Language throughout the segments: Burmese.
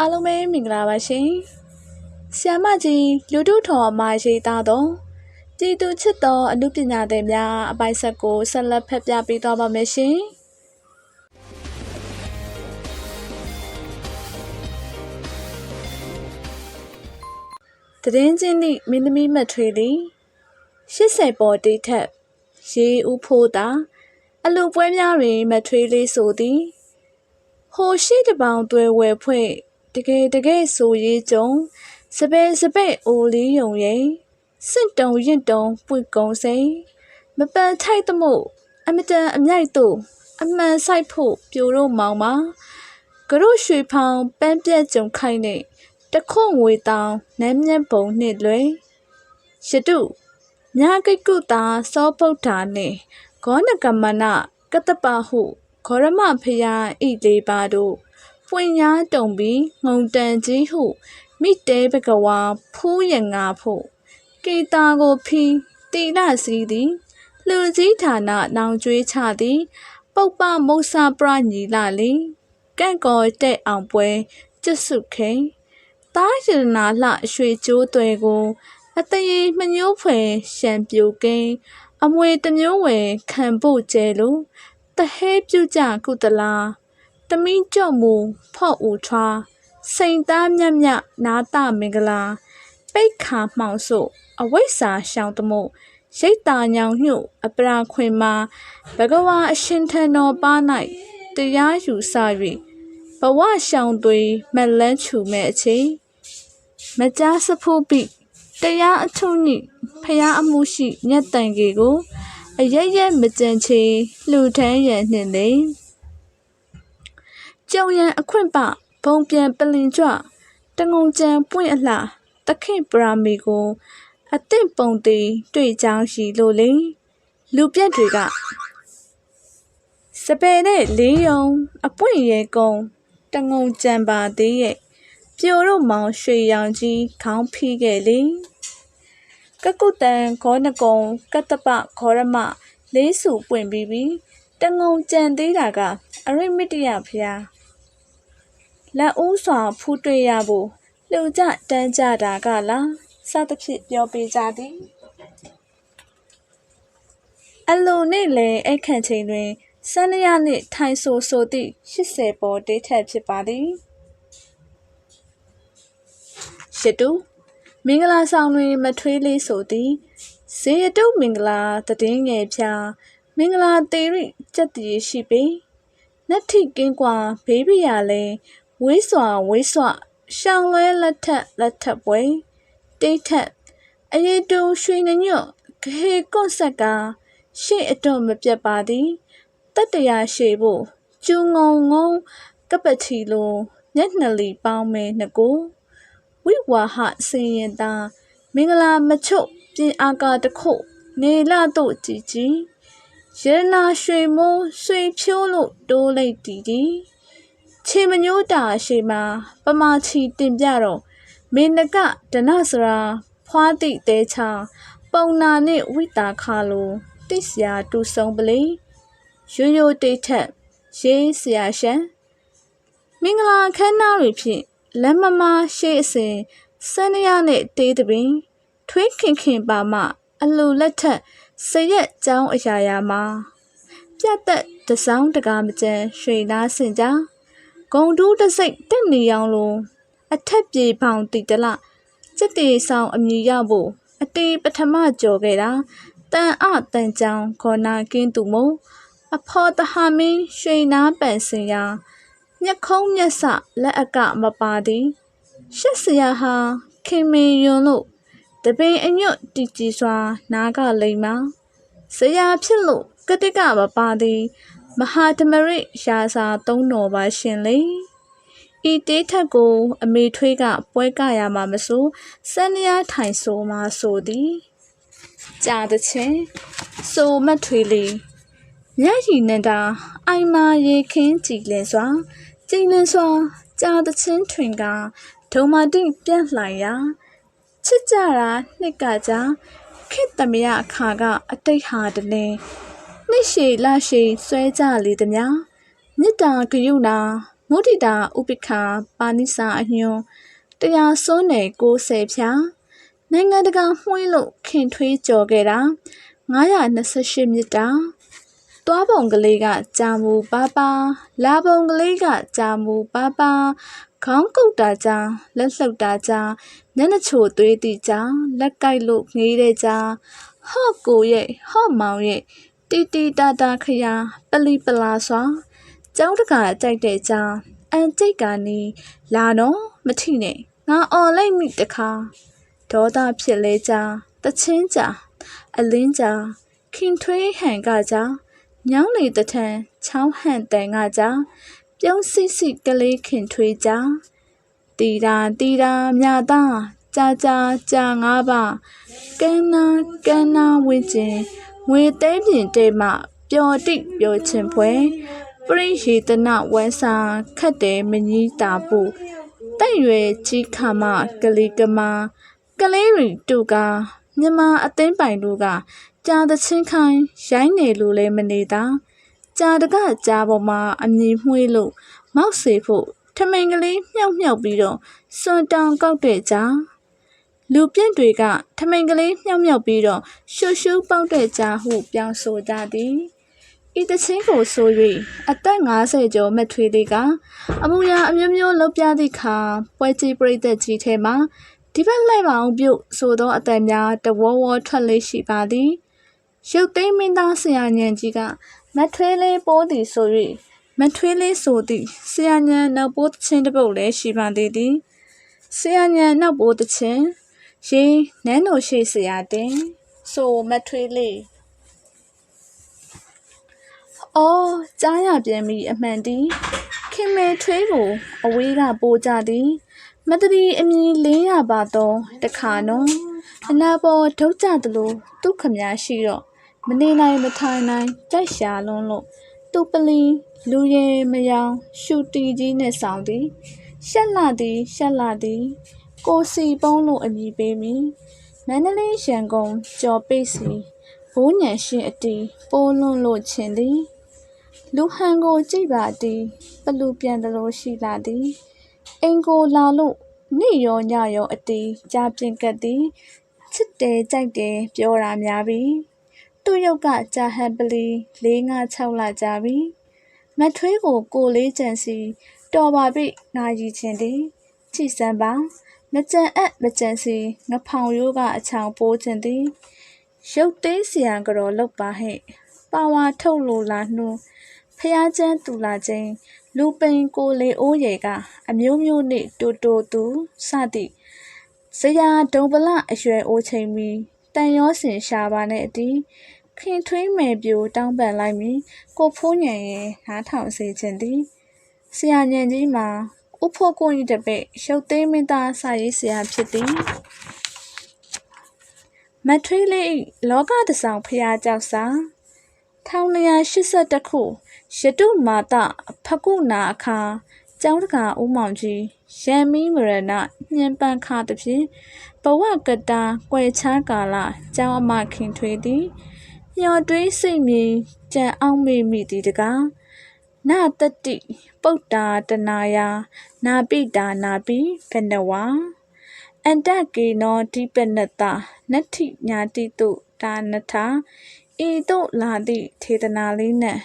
အားလုံးပဲမင်္ဂလာပါရှင်။ဆီယမကြီးလူထုထော်မာရေးသားသောကြည်သူချစ်သောအမှုပညာသည်များအပိုက်ဆက်ကိုဆက်လက်ဖက်ပြပေးသွားပါမယ်ရှင်။တရင်ချင်းသည့်မင်းသမီးမထွေသည်80ပေါ်တိထက်ရေဦးဖို့သာအလူပွဲများတွင် မထွေးလေးဆိုသည်ဟိုရှိတပောင်သွဲဝဲဖွဲ့ တကယ်တကယ်ဆိုရေးကြုံစပယ်စပယ်အိုလေးယုံရဲ့စင့်တုံရင့်တုံပွေကုံစိန်မပန်ထိုက်သမို့အမတန်အမြိုက်တို့အမှန်ဆိုင်ဖို့ပြိုတော့မောင်ပါကရုရွှေဖောင်ပန်းပြက်ကြုံခိုင်းနေတခွငွေတောင်နမ်းမြတ်ပုံနှစ်လွယ်ရတုညာကိတ်ကုတာစောပုတ်တာနှင့်ဂောနကမနကတ္တပဟုဂေါရမဖရာဤလေးပါတို့ ပွင့်ညာတုံပြီးငုံတန်ကြီးဟုမိတဲဘဂဝါဖူးရငါဖို့ကေတာကိုဖီတိလစီသည်လူကြီးဌာနနောင်ကျွေးချသည်ပုပ္ပမုဆာပရညီလာလေကန့်ကော်တဲ့အောင်ပွဲကျွတ်စုခိန်တားရတနာလှရွှေကျိုးတွေကိုအတရေမညိုးဖွယ်ရှံပြိုကင်းအမွေတမျိုးဝယ်ခံဖို့ကျဲလို့တဟဲပြုကြကုတလားတ မင်းကြော့မူဖော့ဦးထွားစိန်သားမြတ်မြတ်နာတာမင်္ဂလာ ပိတ်ခါမှောင်စို့အဝိဇ္ဇာရှောင်းတမို့ရိတ်တာညောင်ညွတ်အပရာခွင်မှာဘဂဝါအရှင်ထံတော်ပါ၌တရားယူဆ၍ဘဝရှောင်းသွေးမက်လန်းချူမဲ့အချိန်မကြားစဖို့ပိတရားအထုံးညိဖျားအမှုရှိညက်တန်ကြီးကို အရရက်မကြံချေလှူထမ်းရန်နှင့်လေ ကြုံရန်အခွင့်ပဘုံပြန်ပလင်ကြွတငုံကြံပွင့်အလှတခင်ပရာမီကိုအသင့်ပုံသေးတွေ့ကြောင်းရှိလို့လေလူပြက်တွေကစပယ်နဲ့လေးယုံအပွင့်ရဲကုံတငုံကြံပါသေးရဲ့ပြိုတို့မောင်ရွှေရောင်ကြီးခေါင်းဖိခဲ့လေကကုတန်ခောနကုံကတ္တပခောရမလေးစုပွင့်ပြီးပြီ တငုံကြံသေးတာကအရိမတ္တယဖျားလက်ဦးစွာဖူးတွေ့ရဖို့လှုပ်ကြတန်းကြတာကလားစသဖြင့်ပြောပေးကြသည်အလိုနေ့လေအခန့်ချိန်တွင်ဆန်းလျနှင့်ထိုင်ဆိုဆိုသည့်80ပေါ်တေးထက်ဖြစ်ပါသည်ရှတုမင်္ဂလာဆောင်တွင် မထွေးလေးဆိုသည်ဇေယတုမင်္ဂလာတည်ငယ်ဖြာ မင်္ဂလာတေရိစက်တည်ရှိပေနတ္ထိကင်းကွာဘေးပြရလဲဝေးစွာဝေးစွာရှောင်းလဲလက်ထက်လက်ထက်ပွဲတိတ်ထက်အရေးတူရွှေညွတ်ခေကွန့်ဆက်ကရှေ့အတွမပြတ်ပါသည်တတရာရှေဖို့ကျူငုံငုံကပချီလိုညက်နှလီပေါင်းမဲနှစ်ကိုဝိဝါဟစင်ရင်သာမင်္ဂလာမချုပ်ပြင်အာကာတခုနေလာတို့ကြည်ကြည် ရတနာရွှေမိုးဆွေဖြိုးလို့တိုးလိုက်တည်တည်ခြေမညိုးတာရှိမှာပမာချီတင်ပြတော့မင်းနကဒနစရာဖွားတိတဲချာပုံနာနှင့်ဝိတာခါလိုတိစရာတူဆုံးပလေရိုးရိုးတိတ်ထက်ရေးစရာရှမ်းမင်္ဂလာခမ်းနားတွေဖြင့်လက်မမရှေးအစဉ်စန်းရနဲ့တေးတပင် ထွေးခင်ခင်ပါမှ အလူလက်ထက် စရက်ကျောင်းအရာရာမှာပြတ်သက်တစောင်းတကားမကျန်ရွှေသားစင်ကြဂုံတူးတစိတ်တက်နေအောင်လို့အထက်ပြေပေါင်တီတလစက်တေဆောင်အမြည်ရဖို့အတေးပထမကြော်ခဲ့တာတန်အတန်ချောင်းခေါ်နာကင်းသူမို့အဖော်တဟာမင်းရွှေနာပန်စင်ရာမျက်ခုံးမျက်စလက်အကမပါသည်ရှက်စရာဟာခင်မင်ယွန်လို့ တပင်အညွတ်တီကြည်စွာ နားကလိမ့်မှာဆရာဖြစ်လို့ကတိကမပါသည် မဟာဓမရိရာစာသုံးတော်ပါရှင်လေဤတေးထက်ကို အမေထွေးကပွဲကရမှာမဆိုစန္ဒယာထိုင်ဆိုမှာဆိုသည်ကြာတဲ့ချင်းဆိုမထွေးလေးမျက်ရည်နဲ့တာအိုင်မာရေခင်းကြည်လင်စွာကြည်လင်စွာကြာတဲ့ချင်းထွင်ကဒုံမာတိပြန့်လှိုင်ရာ ချစ်ကြတာနှစ်ကကြာခစ်သမယအခါကအတိတ်ဟာတလင်းနှစ်ရှည်လရှည်ဆွဲကြလေသည်များမေတ္တာကရုဏာမမုဒိတာဥပိ္ပခာပါဏိစာအညွန်တရားစွန်းနယ်60ဖြာနိုင်ငံတကာမှွှေးလို့ခင်ထွေးကြော်ခဲ့တာ928မြစ်တာသွားပုံကလေးကကြာမူပါပါလာပုံကလေးကကြာမူပါပါခေါင်းကုတ်တာကြာလက်လှုပ်တာကြာ ညနေချိုသွေးတီကြာလက်ကိုက်လို့ငေးတဲ့ကြာဟော့ကိုရဲ့ဟော့မောင်ရဲ့တီတီတာတာခရာပလီပလာစွာကျောင်းတကာကြိုက်တဲ့ကြာအန်ကြိတ်ကနီလာတော့မထိနဲ့ငါអော်လိုက်မိတခါဒေါသဖြစ်လဲကြာတချင်းကြာအလင်းကြာခင်ထွေးဟန်ကကြာညောင်းလေတထန်ချောင်းဟန်တန်ကကြာပြုံးစိစိကလေးခင်ထွေးကြာ တီတာတီတာမြတာကြာကြာကြာငါးပါကန်းနာကန်းနာဝင်းကျင်ငွေသိမ်းပြင်တဲမှပျော်တိပျော်ချင်ပွဲပရိယေတနဝမ်းစာခတ်တယ်မကြီးတာဖို့တဲ့ရွယ်ကြီးခါမကလေးကမကလေးရီတူကမြန်မာအသိမ်းပိုင်တို့ကကြာသချင်းခိုင်းရိုင်းနေလို့လဲမနေတာကြာတကကြာပေါ်မှာအမြင်မှွေးလို့မောက်စေဖို့ ထမိန်ကလေးမြှောက်မြှောက်ပြီးတော့စွန်တောင်ကောက်တဲ့ကြာလူပြင့်တွေကထမိန်ကလေးမြှောက်မြှောက်ပြီးတော့ရှူရှူပေါက်တဲ့ကြာဟုပြောင်းဆိုကြသည်ဤတချင်းကိုဆို၍အသက်50ကျော်မထွေးလေးကအမူအရာအမျိုးမျိုးလုပ်ပြသည့်အခါပွဲကြီးပြိသက်ကြီးထဲမှဒီဘက်လိုက်ပါအောင်ပြုတ်ဆိုသောအတန်များတဝဝထွက်လေးရှိပါသည်ရုပ်သိမ်းမင်းသားဆရာညံကြီးကမထွေးလေးပိုးသည်ဆို၍ မထွေးလေးဆိုသည်ဆရာညံနောက်ပိုးသချင်းတစ်ပုတ်လည်းရှိပါသေးသည်ဆရာညံနောက်ပိုးသချင်းရေနန်းတော်ရှိဆရာတင်ဆိုမထွေးလေးအော်ကြားရပြန်ပြီအမှန်တီးခင်မေထွေးကိုအဝေးကပိုးကြသည်မတရီအမီလေးရပါတော့တခါနော်အနာပေါ်ဒုတ်ကြသလိုဒုက္ခများရှိတော့မနေနိုင်မထိုင်နိုင်ကြိုက်ရှာလွန်းလို့ သူပလီလူရဲမယောင် ရှူတီကြီးနဲ့ဆောင်သည်ရှက်လာသည်ရှက်လာသည် ကိုစီပုံးလို့အမည်ပေးမိမန္တလေးရန်ကုန်ကြော်ပိတ်စီဘိုးညံရှင်အတီပိုးလွန်းလို့ချင်သည်လူဟန်ကိုကြည့်ပါသည်ပလူပြန်သလိုရှိလာသည်အင်ကိုလာလို့နေ့ရောညရောအတီကြားပြင့်ကပ်သည်ချစ်တယ်ကြိုက်တယ်ပြောတာများပြီ သူ့ရုပ်ကကြာဟန်ပလီ၄၅6လကြာပြီမထွေးကိုကိုလေးကြံစီတော်ပါပြီငါရည်ချင်သည်ကြည်စမ်းပါမကြံအပ်မကြံစီငဖောင်ရိုးကအချောင်ပိုးခြင်းသည်ရုပ်သေးစီယံကြော်လောက်ပါဟဲ့ပါဝါထုတ်လို့လာနှူးဖျားချမ်းတူလာခြင်းလူပိန်ကိုလေအိုးရေကအမျိုးမျိုးနှင့်တူတူသူစသည်ဇရာဒုံပလအရွယ်အိုးချိန်မီတန်ရောစင်ရှာပါနဲ့အတီး ခင်ထွေးမယ်ပြိုတောင်းပန်လိုက်မည်ကိုဖိုးညံရဲ့နားထောင်စေခြင်းသည်ဆရာညံကြီးမှာဥဖို့ကိုကြီးတပည့်ရုပ်သိမ်းမင်းသားစာရေးဆရာဖြစ်သည်မထွေးလေးလောကတဆောင်ဖျားကြောက်စာ1282ခုရတုမာတဖကုနာအခါကျောင်းတကာဦးမောင်ကြီးရန်မီမရဏညံပန်းခါတဖြင့်ဘဝကတာကွယ်ချားကာလကျောင်းအမခင်ထွေးသည် မျော်တွေးစိတ်မြင်ကြံအောင်မေမိသည်တကားနာတတိပုတ္တာတနာယာနာပိတာနာပိဘနဝါအန္တကေနောဒီပနတနတ္ထိညာတိတုဒါနထာဤသို့လာသည့်ထေသနာလေးနဲ့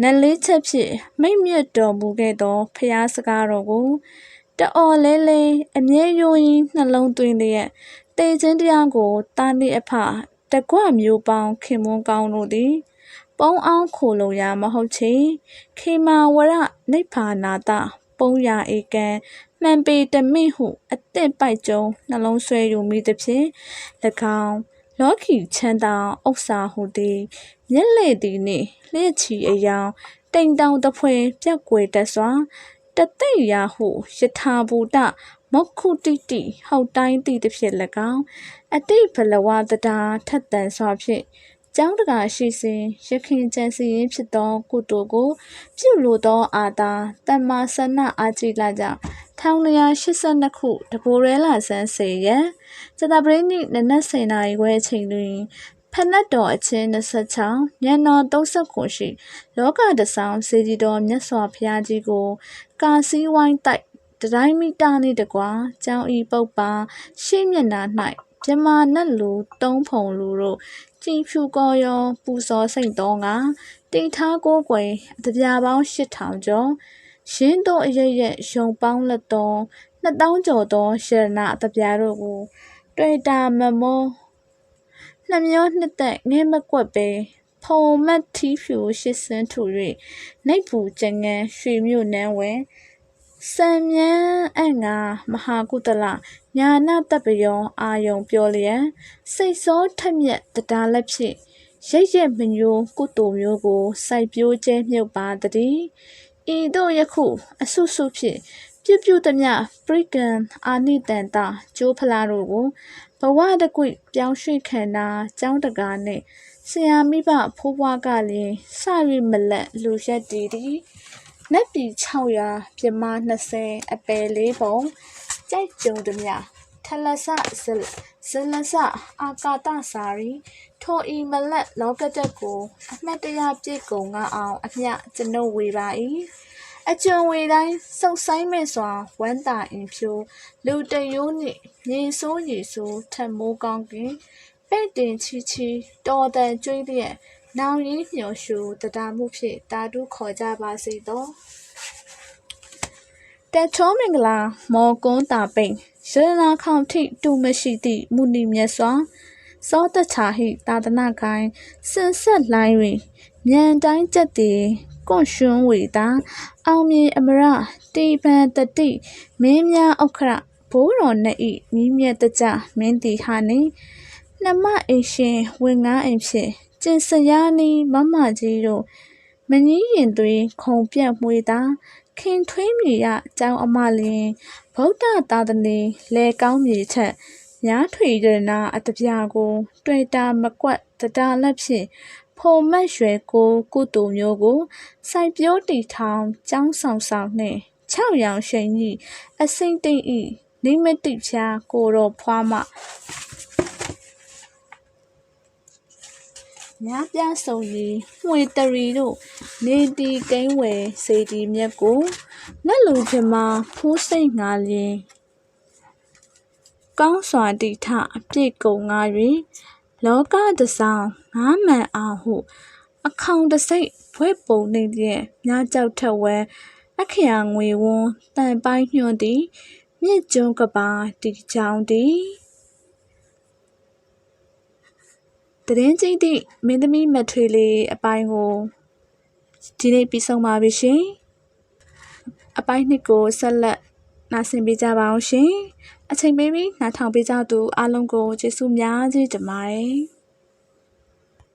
နတ်လေးချက်ဖြင့်မိတ်မြတ်တော်မူခဲ့သောဖျားစကားတော်ကိုတအော်လဲလဲအမြဲယိုရင်းနှလုံးသွင်းလျက်တေခြင်းတရားကိုတာနေအဖ တကွမျိုးပေါင်းခင်မွန်းကောင်းတို့သည်ပုံအောင်ခိုလုံရာမဟုတ်ချေခေမာဝရနိဗ္ဗာနာတပုံရာဧကံမှန်ပေတမင့်ဟုအသင့်ပိုက်ကြုံနှလုံးဆွဲယူမိသဖြင့်၎င်းလောကီချမ်းသာဥစ္စာဟုသည်မျက်လေသည်နှင့်လျှက်ချီအယောင်တိမ်တောင်တဖွဲပြက်ွယ်တတ်စွာတသိရာဟုယထာဘူတမုခုတိတိဟောက်တိုင်းသည့်တစ်ဖြစ်၎င်း အတိဘလဝတတာထက်တန်စွာဖြင့်ကျောင်းတကာရှိစဉ်ရခင်ကြံစီရင်ဖြစ်သောကုသိုလ်ကို ပြုလိုသောအာသာတမ္မာဆနအာကြည်လာကြောင့်1982ခုတဘိုရဲလာဆန်းစေရန်စတပရိနိနနက်စေနာရီခွဲအချိန်တွင်ဖနက်တော်အချင်း26ညံတော်39ရှိ လောကတဆောင်စေကြီးတော်မြတ်စွာဘုရားကြီးကို ကာစီဝိုင်းတိုက်တတိုင်းမီတာနှင့်တကွာကျောင်းဤပုပ္ပါရှေ့မျက်နှာ၌ မြမနတ်လူသုံးဖုံလူတို့ကြည်ဖြူကောရောပူဇော်စိတ်တော်ကတိထားကိုးကွယ်အတပြာပေါင်း8000ကျော်ရင်းတို့အရရဲ့ရုံပေါင်းလက်တော်2000ကျော်သောရှရဏအတပြာတို့ကို တွေ့တာမမောနှမျောနှစ်သက်ငဲမကွက်ပဲဖုံမတ်ထီးဖြူရှစ်စင်းထူ၍နှိပ်ပူကျငန်းရွှေမြို့နန်းဝဲ စံမြန်းအငါမဟာကုတလညာနာတပ်ပယောအာယုံပြောလျက်စိတ်စောထက်မြက်တရားလက်ဖြင့်ရိတ်ရက်မညိုကုတူမျိုးကိုစိုက်ပျိုးကျဲမြုပ်ပါတည်းဤတို့ယခုအဆုဆုဖြင့်ပြုပြုသမျှပရိကံအာနိတန်တာကျိုးဖလားတို့ကိုဘဝတကွပြောင်းရွှေ့ခန္ဓာကျောင်းတကားနှင့်ဆရာမိဘဖိုးဘွားကလည်းစ၍မလက်လူရက်တည်သည် နက်ပြည်600ပြမ20အပယ်လေးပုံကြိုက်ကြုံသည်မြထလဆဇလဇလဆအာကာတစာရီထိုဤမလက်လောကတက်ကို အမှတ်တရပြည့်ကုန်ငါအောင် အမျှကျွန်ုပ်ဝေပါ၏အကျွံဝေတိုင်းစုပ်ဆိုင်မဲ့စွာဝမ်းတာအင်ဖြိုးလူတရိုးနှင့်မြေဆိုးရီဆိုးထက်မိုးကောင်းကင်ပဲ့တင်ချီချီတော်တန်ကျွေးလျက် နောင်ရင်းညှော်ရှူတတာမှုဖြင့်တာတုခေါ်ကြပါစေသောတက်ချောမင်္ဂလာမော်ကွန်းတာပိန်ရတနာခေါင်ထိတူမရှိသည့်မုနီမြတ်စွာစောတချာဟိသာသနာကိုင်းစင်ဆက်လိုင်း၍မြန်တိုင်းကျက်တည်ကွန့်ရွှွန်းဝေတာအောင်မြေအမရတေပန်တတိမင်းများဥက္ခရဘိုးတော်နှင့်ဤမိမြတ်တကြမင်းတီဟာနေနှမအိရှင်ဝင်ငါအိမ်ဖြင့် ကျင်စရာနီမမကြီးတို့မကြီးရင်သွေးခုံပြက်မွေတာခင်ထွေးမြေရကျောင်းအမလင်ဗုဒ္ဓသာသနေလဲကောင်းမြေချက်ညားထွေရနာအတပြာကိုတွေ့တာမကွက်တတာလက်ဖြင့်ဖုံမတ်ရွယ်ကိုကုတူမျိုးကိုစိုက်ပျိုးတီထောင်ចောင်းဆောင်ဆောင်နှင့်6ရောင်ရှိန်ကြီးအစိမ့်တိတ်ဤနိမတိဖြာကိုတော်ဖွားမ များပြဆုံရီမှွေတရီတို့နေတီကိန်းဝယ်စေတီမြက်ကိုနတ်လူပြမဖိုးစိတ်ငါလျင်ကောင်းစွာတိထအပြည့်ကုန်ငါ၍လောကတဆောင်ငားမှန်အောင်ဟု အခေါင်တစိတ်ဘွဲ့ပုံနေဖြင့်မြားကြောက်ထက်ဝဲအခရာငွေဝန်းတန်ပိုင်းညွန့်သည်မြစ်ကျွန်းကပါတီချောင်းသည် တရင်ကြီးသည့်မင်းသမီးမထွေလေးအပိုင်းကိုဒီနေ့ပြီးဆုံးပါပြီရှင်အပိုင်းနှစ်ကိုဆက်လက်နားဆင်ပေးကြပါအောင်ရှင်အချိန်ပေးပြီးနားထောင်ပေးကြသူအားလုံးကိုကျေးဇူးများကြီးတင်ပါတယ်